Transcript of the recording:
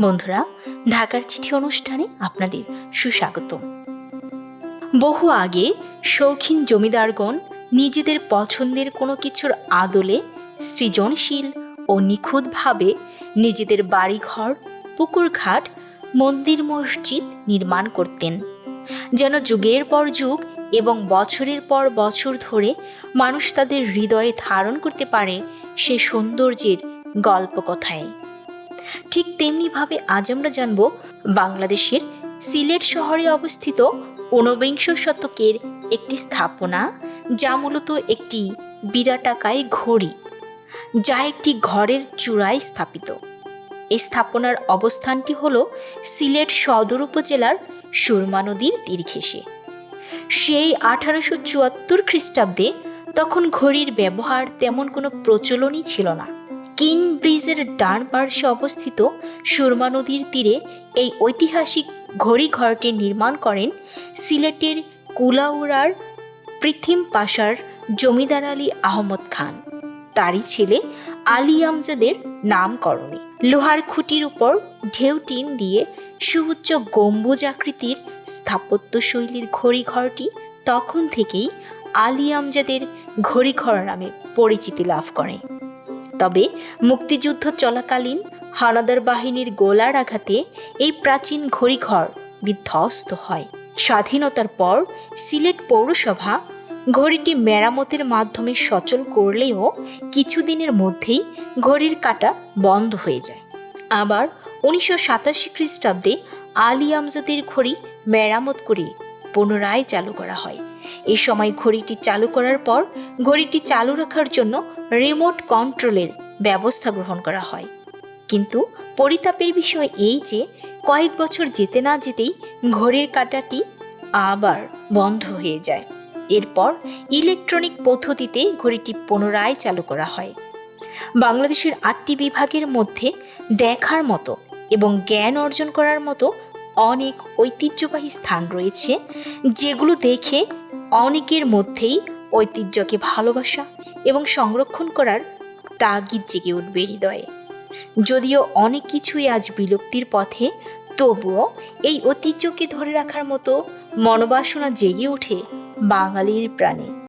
বন্ধুরা, ঢাকার চিঠি অনুষ্ঠানে আপনাদের সুস্বাগতম। বহু আগে শৌখিন জমিদারগণ নিজেদের পছন্দের কোনো কিছুর আদলে সৃজনশীল ও নিখুঁতভাবে নিজেদের বাড়িঘর, পুকুরঘাট, মন্দির মসজিদ নির্মাণ করতেন। যেন যুগের পর যুগ এবং বছরের পর বছর ধরে মানুষ তাদের হৃদয়ে ধারণ করতে পারে সে সৌন্দর্যের গল্পকথায়। ঠিক তেমনিভাবে আজ আমরা জানব বাংলাদেশের সিলেট শহরে অবস্থিত ঊনবিংশ শতকের একটি স্থাপনা, যা মূলত একটি বিরাটাকায় ঘড়ি, যা একটি ঘরের চূড়ায় স্থাপিত। এই স্থাপনার অবস্থানটি হল সিলেট সদর উপজেলার সুরমা নদীর তীর ঘেঁষে সেই আঠারোশো চুয়াত্তর খ্রিস্টাব্দে তখন ঘড়ির ব্যবহার তেমন কোনো প্রচলনই ছিল না। কিন ব্রিজের ডান পার্শ্বে অবস্থিত সুরমা নদীর তীরে এই ঐতিহাসিক ঘড়ি ঘরটি নির্মাণ করেন সিলেটের কুলাউড়ার পৃথিম পাশার জমিদার আলী আহমদ খান। তারই ছেলে আলী আমজাদের নামকরণে। লোহার খুঁটির উপর ঢেউ টিন দিয়ে সুউচ্চ গম্বুজ আকৃতির স্থাপত্যশৈলীর ঘড়িঘরটি তখন থেকেই আলী আমজাদের ঘড়িঘর নামে পরিচিতি লাভ করে। তবে মুক্তিযুদ্ধ চলাকালীন হানাদার বাহিনীর গোলার আঘাতে এই প্রাচীন ঘড়িঘর বিধ্বস্ত হয়। স্বাধীনতার পর সিলেট পৌরসভা ঘড়িটি মেরামতের মাধ্যমে সচল করলেও কিছুদিনের মধ্যেই ঘড়ির কাটা বন্ধ হয়ে যায়। আবার উনিশশো সাতাশি খ্রিস্টাব্দে আলী আমজাদের ঘড়ি মেরামত করে পুনরায় চালু করা হয়। এই সময় ঘড়িটি চালু করার পর ঘড়িটি চালু রাখার জন্য রিমোট কন্ট্রোলের ব্যবস্থা গ্রহণ করা হয়। কিন্তু পরিতাপের বিষয় এই যে, কয়েক বছর যেতে না যেতেই ঘড়ির কাঁটাটি আবার বন্ধ হয়ে যায়। এরপর ইলেকট্রনিক পদ্ধতিতে ঘড়িটি পুনরায় চালু করা হয়। বাংলাদেশের আটটি বিভাগের মধ্যে দেখার মতো এবং জ্ঞান অর্জন করার মতো অনেক ঐতিহ্যবাহী স্থান রয়েছে, যেগুলো দেখে অনেকের মধ্যেই ঐতিহ্যকে ভালোবাসা এবং সংরক্ষণ করার তাগিদ জেগে উঠবে হৃদয়ে। যদিও অনেক কিছুই আজ বিলুপ্তির পথে, তবুও এই ঐতিহ্যকে ধরে রাখার মতো মনোবাসনা জেগে ওঠে বাঙালির প্রাণে।